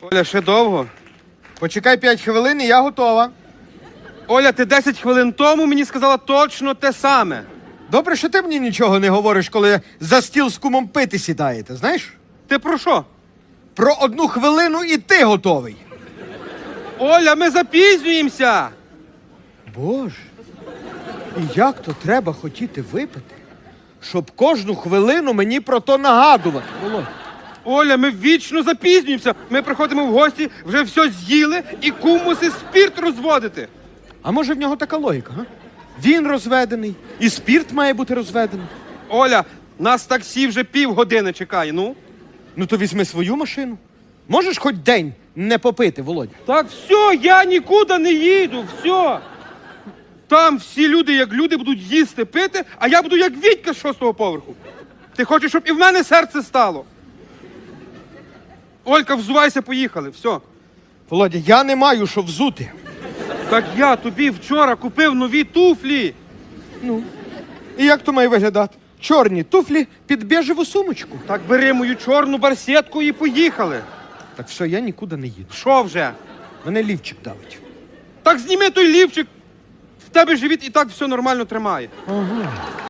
Оля, ще довго? Почекай 5 хвилин і я готова. Оля, ти 10 хвилин тому мені сказала точно те саме. Добре, що ти мені нічого не говориш, коли за стіл з кумом пити сідаєте, знаєш? Ти про що? Про одну хвилину і ти готовий. Оля, ми запізнюємося. Боже. І як то треба хотіти випити, щоб кожну хвилину мені про то нагадувати. Володь. Оля, ми вічно запізнюємося. Ми приходимо в гості, вже все з'їли і кум мусить спірт розводити. А може в нього така логіка, га? Він розведений, і спірт має бути розведений. Оля, нас таксі вже півгодини чекає. Ну? Ну то візьми свою машину. Можеш хоч день не попити, Володя? Так все, я нікуди не їду, все. Там всі люди, як люди, будуть їсти, пити, а я буду як Вітька з шостого поверху. Ти хочеш, щоб і в мене серце стало? Олька, взувайся, поїхали, все. Володя, я не маю що взути. Так я тобі вчора купив нові туфлі. Ну. І як то має виглядати? Чорні туфлі під бежеву сумочку. Так бери мою чорну барсетку і поїхали. Так все, я нікуди не їду. Що вже? Мене лівчик давить. Так зніми той лівчик. В тебе живіт і так все нормально тримає.